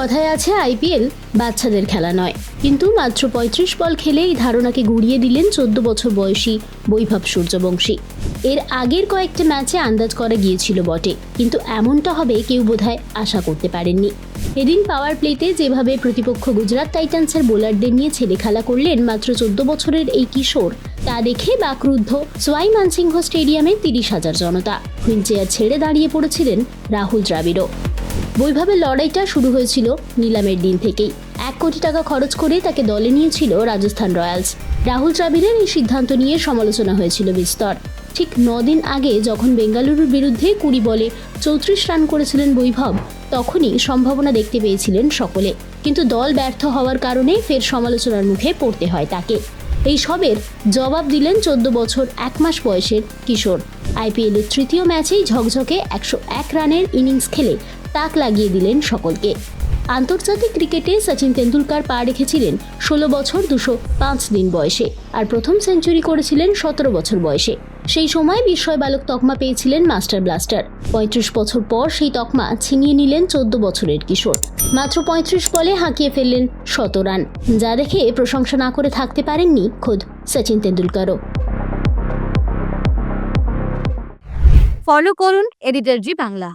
কথায় আছে, আইপিএল বাচ্চাদের খেলা নয়। কিন্তু মাত্র পঁয়ত্রিশ বল খেলে এই ধারণাকে গুড়িয়ে দিলেন চোদ্দ বছর বয়সী বৈভব সূর্যবংশী। এর আগের কয়েকটা ম্যাচে আন্দাজ করা গিয়েছিল বটে, কিন্তু এমনটা হবে কেউ বোধহয় আশা করতে পারেননি। এদিন পাওয়ার প্লেতে যেভাবে প্রতিপক্ষ গুজরাট টাইটান্সের বোলারদের নিয়ে ছেলে খেলা করলেন মাত্র চোদ্দ বছরের এই কিশোর, তা দেখে বাকরুদ্ধ সোয়াই মানসিংহ স্টেডিয়ামে তিরিশ হাজার জনতা। হুইল ছেড়ে দাঁড়িয়ে পড়েছিলেন রাহুল দ্রাবিড়ও। বৈভাবের লড়াইটা শুরু হয়েছিল নিলামের দিন থেকেই। এক কোটি টাকা খরচ করে তাকে দলে নিয়েছিল রাজস্থান রয়্যালস। রাহুল দ্রাবিড়ের এই সিদ্ধান্ত নিয়ে সমালোচনা হয়েছিল বিস্তর। ঠিক নদিন আগে যখন বেঙ্গালুরুর বিরুদ্ধে কুড়ি বলে চৌত্রিশ রান করেছিলেন বৈভব, তখনই সম্ভাবনা দেখতে পেয়েছিলেন সকলে। কিন্তু দল ব্যর্থ হওয়ার কারণে ফের সমালোচনার মুখে পড়তে হয় তাকে। এই সবের জবাব দিলেন চোদ্দ বছর, এক মাস বয়সের কিশোর। আইপিএলের তৃতীয় ম্যাচেই ঝকঝকে একশো এক রানের ইনিংস খেলে তাক লাগিয়ে দিলেন সকলকে। আন্তর্জাতিক ক্রিকেটে সচিন তেন্ডুলকার পা রেখেছিলেন ষোলো বছর দুশো পাঁচ দিন বয়সে আর প্রথম সেঞ্চুরি করেছিলেন সতেরো বছর বয়সে। সেই সময় বিস্ময় বালক তকমা পেয়েছিলেন মাস্টার ব্লাস্টার। পঁয়ত্রিশ বছর পর সেই তকমা ছিনিয়ে নিলেন চোদ্দ বছরের কিশোর। মাত্র পঁয়ত্রিশ বলে হাঁকিয়ে ফেললেন শত রান। যা দেখে প্রশংসা না করে থাকতে পারেননি খোদ সচিন তেন্ডুলকারও। ফলো করুন এডিটর জি বাংলা।